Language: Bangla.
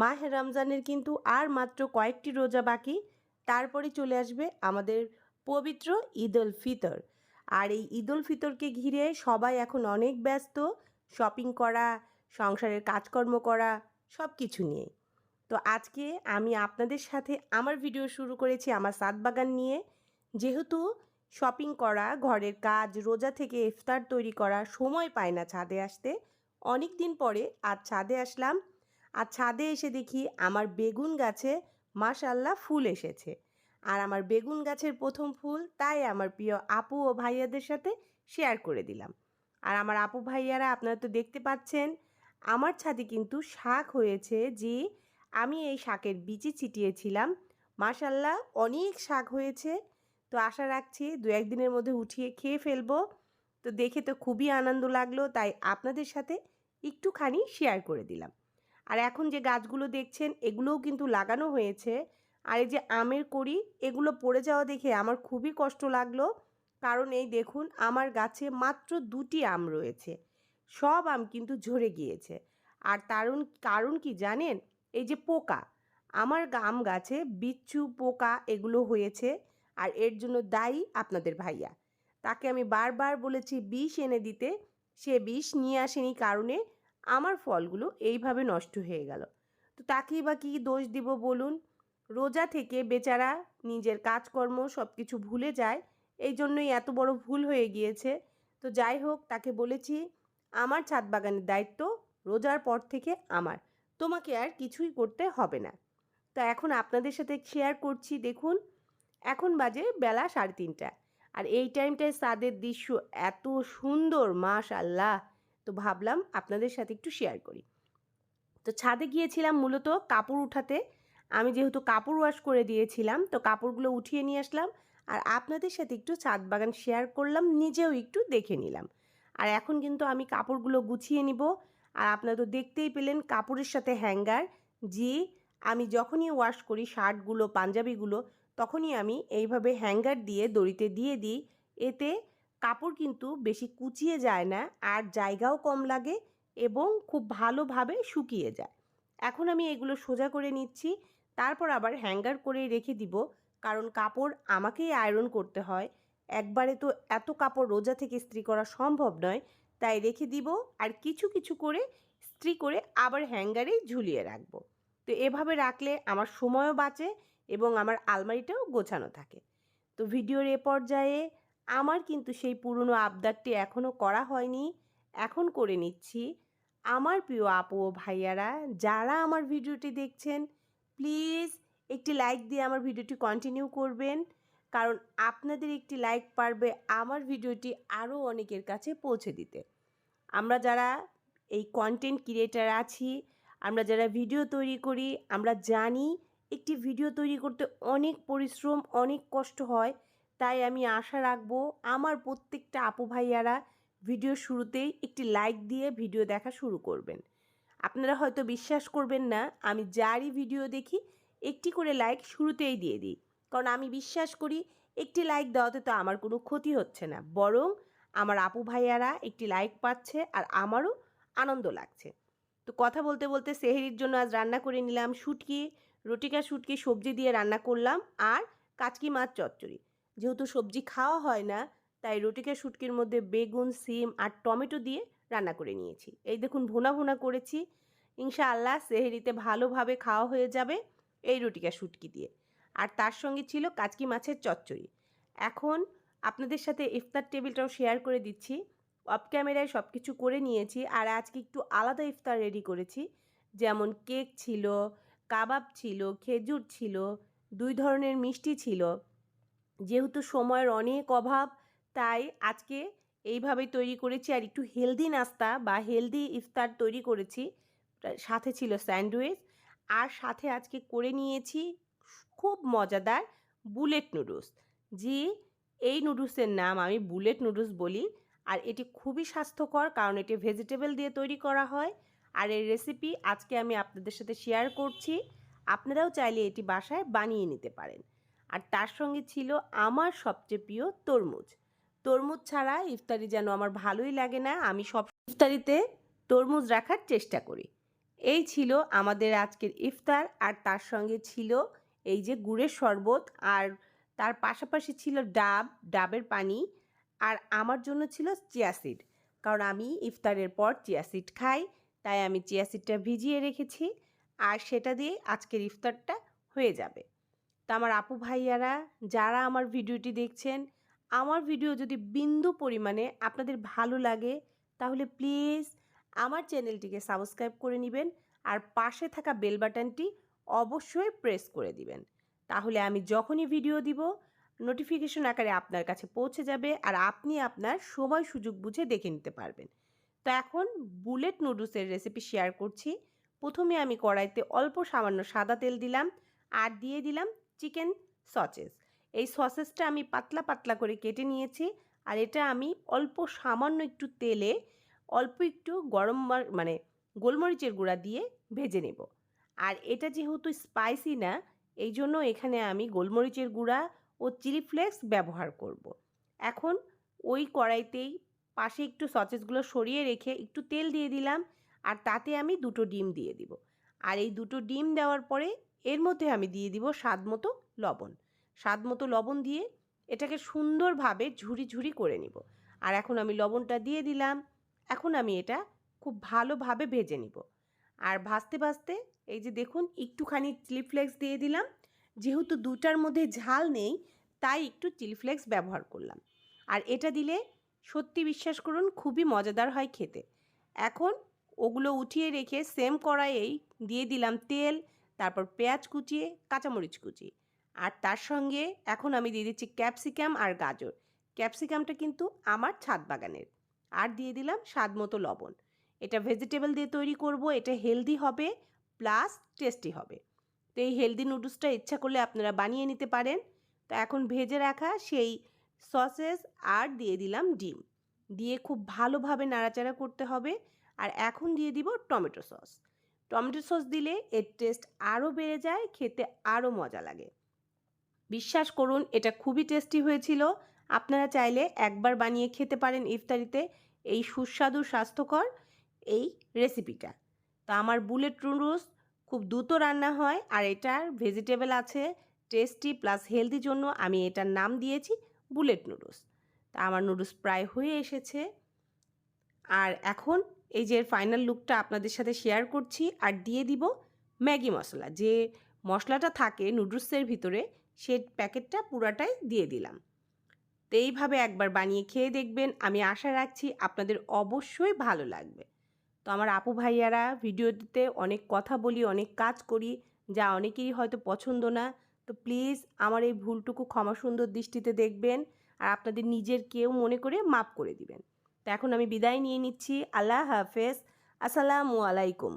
মাহে রমজানের কিন্তু আর মাত্র কয়েকটি রোজা বাকি। তারপরে চলে আসবে আমাদের পবিত্র ঈদ উল ফিতর। আর এই ঈদ উল ফিতরকে ঘিরে সবাই এখন অনেক ব্যস্ত। শপিং করা, সংসারের কাজকর্ম করা সব কিছু নিয়ে। তো আজকে আমি আপনাদের সাথে আমার ভিডিও শুরু করেছি আমার সাত বাগান নিয়ে। যেহেতু শপিং করা, ঘরের কাজ, রোজা থেকে ইফতার তৈরি করা সময় পায় না ছাদে আসতে। অনেক দিন পরে আজ ছাদে আসলাম। আর ছাদে এসে দেখি আমার বেগুন গাছে মাশাল্লাহ ফুল এসেছে। আর আমার বেগুন গাছের প্রথম ফুল তাই আমার প্রিয় আপু ও ভাইয়াদের সাথে শেয়ার করে দিলাম। আর আমার আপু ভাইয়ারা আপনারা তো দেখতে পাচ্ছেন, আমার ছাদে কিন্তু শাক হয়েছে যে আমি এই শাকের বিচি ছিটিয়েছিলাম। মাশাল্লাহ অনেক শাক হয়েছে। তো আশা রাখছি দু একদিনের মধ্যে উঠিয়ে খেয়ে ফেলব। তো দেখে তো খুবই আনন্দ লাগল, তাই আপনাদের সাথে একটুখানি শেয়ার করে দিলাম। আর এখন যে গাছগুলো দেখছেন, এগুলোও কিন্তু লাগানো হয়েছে। আর এই যে আমের কড়ি, এগুলো পড়ে যাওয়া দেখে আমার খুবই কষ্ট লাগল। কারণ এই দেখুন, আমার গাছে মাত্র দুটি আম রয়েছে। সব আম কিন্তু ঝরে গিয়েছে। আর তারুন কারণ কি জানেন? এই যে পোকা, আমার আম গাছে বিচ্ছু, পোকা এগুলো হয়েছে। আর এর জন্য দায়ী আপনাদের ভাইয়া। তাকে আমি বারবার বলেছি, বিষ এনে দিতে। সে বিষ নিয়ে আসেনি কারণে আমার ফলগুলো এইভাবে নষ্ট হয়ে গেল। তো তাকেই বা কী দোষ দিব বলুন? রোজা থেকে বেচারা নিজের কাজকর্ম সব কিছু ভুলে যায় এই জন্যই এত বড় ভুল হয়ে গিয়েছে। তো যাই হোক, তাকে বলেছি, আমার ছাদ বাগানের দায়িত্ব রোজার পর থেকে আমার। তোমাকে আর কিছুই করতে হবে না। তো এখন আপনাদের সাথে শেয়ার করছি, দেখুন। এখন বাজে বেলা সাড়ে তিনটা। আর এই টাইমটায় সাদের দৃশ্য এত সুন্দর মাশ আল্লাহ তো ভাবলাম আপনাদের সাথে একটু শেয়ার করি। তো ছাদে গিয়েছিলাম মূলত কাপড় উঠাতে। আমি যেহেতু কাপড় ওয়াশ করে দিয়েছিলাম, তো কাপড়গুলো উঠিয়ে নিয়ে আসলাম আর আপনাদের সাথে একটু ছাদ বাগান শেয়ার করলাম, নিজেও একটু দেখে নিলাম। আর এখন কিন্তু আমি কাপড়গুলো গুছিয়ে নিব আর আপনারা তো দেখতেই পেলেন কাপড়ের সাথে হ্যাঙ্গার যে আমি যখনই ওয়াশ করি শার্টগুলো পাঞ্জাবিগুলো, তখনই আমি এইভাবে হ্যাঙ্গার দিয়ে দড়িতে দিয়ে দিই। এতে কাপড় কিন্তু বেশি কুচিয়ে যায় না, আর জায়গাও কম লাগে এবং খুব ভালোভাবে শুকিয়ে যায়। এখন আমি এগুলো সোজা করে নিচ্ছি, তারপর আবার হ্যাঙ্গার করে রেখে দিব, কারণ কাপড় আমাকেই আয়রন করতে হয়। একবারে তো এত কাপড় রোজা থেকে ইস্ত্রি করা সম্ভব নয়, তাই রেখে দিব আর কিছু কিছু করে ইস্ত্রি করে আবার হ্যাঙ্গারে ঝুলিয়ে রাখব। তো এভাবে রাখলে আমার সময়ও বাঁচে এবং আমার আলমারিটাও গোছানো থাকে। তো ভিডিওর এ পর্যায়ে আমার কিন্তু সেই পুরনো আবদারটি এখনও করা হয়নি, এখন করে নিচ্ছি। আমার প্রিয় আপু ও ভাইয়ারা, যারা আমার ভিডিওটি দেখছেন, প্লিজ একটি লাইক দিয়ে আমার ভিডিওটি কন্টিনিউ করবেন, কারণ আপনাদের একটি লাইক পারবে আমার ভিডিওটি আরও অনেকের কাছে পৌঁছে দিতে। আমরা যারা এই কন্টেন্ট ক্রিয়েটার আছি, আমরা যারা ভিডিও তৈরি করি, আমরা জানি একটি ভিডিও তৈরি করতে অনেক পরিশ্রম, অনেক কষ্ট হয় তাই আমি আশা রাখব আমার প্রত্যেকটা আপু ভাইয়ারা ভিডিও শুরুতেই একটি লাইক দিয়ে ভিডিও দেখা শুরু করবেন। আপনারা হয়তো বিশ্বাস করবেন না, আমি যারই ভিডিও দেখি, একটি করে লাইক শুরুতেই দিয়ে দিই। কারণ আমি বিশ্বাস করি, একটি লাইক দেওয়াতে তো আমার কোনো ক্ষতি হচ্ছে না। বরং আমার আপু ভাইয়ারা একটি লাইক পাচ্ছে আর আমারও আনন্দ লাগছে। তো কথা বলতে বলতে সেহেরির জন্য আজ রান্না করে নিলাম শুটকি। রটিকা শুটকি সবজি দিয়ে রান্না করলাম আর কাচকি মাছ চচ্চড়ি। যেহেতু সবজি খাওয়া হয় না, তাই রটিকা শুটকির মধ্যে বেগুন, সিম আর টমেটো দিয়ে রান্না করে নিয়েছি। এই দেখুন ভুনা ভুনা করেছি। ইনশাআল্লাহ সেহেরিতে ভালোভাবে খাওয়া হয়ে যাবে এই রটিকা শুটকি দিয়ে। আর তার সঙ্গে ছিল কাচকি মাছের চচ্চড়ি। এখন আপনাদের সাথে ইফতার টেবিলটাও শেয়ার করে দিচ্ছি। অফ ক্যামেরায় সব কিছু করে নিয়েছি আর আজকে একটু আলাদা ইফতার রেডি করেছি। যেমন কেক ছিল, কাবাব ছিল, খেজুর ছিল, দুই ধরনের মিষ্টি ছিল। যেহেতু সময়ের অনেক অভাব, তাই আজকে এইভাবেই তৈরি করেছি। আর একটু হেলদি নাস্তা বা হেলদি ইফতার তৈরি করেছি। সাথে ছিল স্যান্ডউইচ। আর সাথে আজকে করে নিয়েছি খুব মজাদার বুলেট নুডলস। যে এই নুডলসের নাম আমি বুলেট নুডলস বলি। আর এটি খুবই স্বাস্থ্যকর কারণ এটি ভেজিটেবল দিয়ে তৈরি করা হয়। আর এই রেসিপি আজকে আমি আপনাদের সাথে শেয়ার করছি। আপনারাও চাইলে এটি বাসায় বানিয়ে নিতে পারেন। আর তার সঙ্গে ছিল আমার সবচেয়ে প্রিয় তরমুজ। তরমুজ ছাড়া ইফতারি যেন আমার ভালোই লাগে না, আমি সব ইফতারিতে তরমুজ রাখার চেষ্টা করি। এই ছিল আমাদের আজকের ইফতার, আর তার সঙ্গে ছিল এই যে গুড়ের শরবত, আর তার পাশাপাশি ছিল ডাব, ডাবের পানি, আর আমার জন্য ছিল চিয়াসিড কারণ আমি ইফতারের পর চিয়াসিড খাই, তাই আমি চিয়াসিডটা ভিজিয়ে রেখেছি, আর সেটা দিয়ে আজকের ইফতারটা হয়ে যাবে। তা আমার আপু ভাইয়ারা, যারা আমার ভিডিওটি দেখছেন, আমার ভিডিও যদি বিন্দু পরিমাণে আপনাদের ভালো লাগে, তাহলে প্লিজ আমার চ্যানেলটিকে সাবস্ক্রাইব করে নেবেন আর পাশে থাকা বেল বাটনটি অবশ্যই প্রেস করে দিবেন। তাহলে আমি যখনই ভিডিও দিব, নোটিফিকেশন আকারে আপনার কাছে পৌঁছে যাবে আর আপনি আপনার সময় সুযোগ বুঝে দেখে নিতে পারবেন। তো এখন বুলেট নুডলসের রেসিপি শেয়ার করছি। প্রথমে আমি কড়াইতে অল্প সামান্য সাদা তেল দিলাম আর দিয়ে দিলাম চিকেন সসেস। এই সসেসটা আমি পাতলা পাতলা করে কেটে নিয়েছি আর এটা আমি অল্প সামান্য একটু তেলে অল্প একটু গরম মানে গোলমরিচের গুঁড়া দিয়ে ভেজে নেব। আর এটা যেহেতু স্পাইসি না, এই জন্য এখানে আমি গোলমরিচের গুঁড়া ও চিলি ফ্লেক্স ব্যবহার করব। এখন ওই কড়াইতেই পাশে একটু সসেসগুলো সরিয়ে রেখে একটু তেল দিয়ে দিলাম আর তাতে আমি দুটো ডিম দিয়ে দিব। আর এই দুটো ডিম দেওয়ার পরে এর মধ্যে আমি দিয়ে দিব স্বাদ মতো লবণ। স্বাদ মতো লবণ দিয়ে এটাকে সুন্দরভাবে ঝুরি ঝুরি করে নিব। আর এখন আমি লবণটা দিয়ে দিলাম। এখন আমি এটা খুব ভালোভাবে ভেজে নিব। আর ভাজতে ভাজতে এই যে দেখুন, একটুখানি চিলি ফ্লেক্স দিয়ে দিলাম। যেহেতু দুটার মধ্যে ঝাল নেই, তাই একটু চিলি ফ্লেক্স ব্যবহার করলাম। আর এটা দিলে সত্যি বিশ্বাস করুন, খুবই মজাদার হয় খেতে। এখন ওগুলো উঠিয়ে রেখে সেম কড়াইয়েই দিয়ে দিলাম তেল। তারপর পেঁয়াজ কুচিয়ে কাঁচামরিচ কুচি। আর তার সঙ্গে এখন আমি দিয়ে দিচ্ছি ক্যাপসিকাম আর গাজর। ক্যাপসিকামটা কিন্তু আমার ছাদ বাগানের। আর দিয়ে দিলাম স্বাদ মতো লবণ। এটা ভেজিটেবল দিয়ে তৈরি করব, এটা হেলদি হবে, প্লাস টেস্টি হবে। তো এই হেলদি নুডলসটা ইচ্ছা করলে আপনারা বানিয়ে নিতে পারেন। তো এখন ভেজে রাখা সেই সসেস আর দিয়ে দিলাম ডিম। দিয়ে খুব ভালোভাবে নাড়াচাড়া করতে হবে। আর এখন দিয়ে দিব টমেটো সস। টমেটো সস দিলে এর টেস্ট আরও বেড়ে যায়, খেতে আরও মজা লাগে। বিশ্বাস করুন, এটা খুবই টেস্টি হয়েছিল। আপনারা চাইলে একবার বানিয়ে খেতে পারেন ইফতারিতে। এই সুস্বাদু, স্বাস্থ্যকর এই রেসিপিটা তো আমার বুলেট নুডলস খুব দ্রুত রান্না হয় আর এটার ভেজিটেবল আছে টেস্টি প্লাস হেলদি জন্য আমি এটার নাম দিয়েছি বুলেট নুডলস। তা আমার নুডলস প্রায় হয়ে এসেছে। আর এখন এই যে ফাইনাল লুকটা আপনাদের সাথে শেয়ার করছি আর দিয়ে দিব ম্যাগি মশলা। যে মশলাটা থাকে নুডলসের ভিতরে, সে প্যাকেটটা পুরাটাই দিয়ে দিলাম। তো এইভাবে একবার বানিয়ে খেয়ে দেখবেন। আমি আশা রাখছি আপনাদের অবশ্যই ভালো লাগবে। তো আমার আপু ভাইয়ারা ভিডিওতে অনেক কথা বলি, অনেক কাজ করি, যা অনেকেরই হয়তো পছন্দ না। তো প্লিজ আমার এই ভুলটুকু ক্ষমা সুন্দর দৃষ্টিতে দেখবেন। আর আপনাদের নিজের কেউ মনে করে মাপ করে দিবেন। তো এখন আমি বিদায় নিয়ে নিচ্ছি। আল্লাহ হাফেজ। আসসালামু আলাইকুম।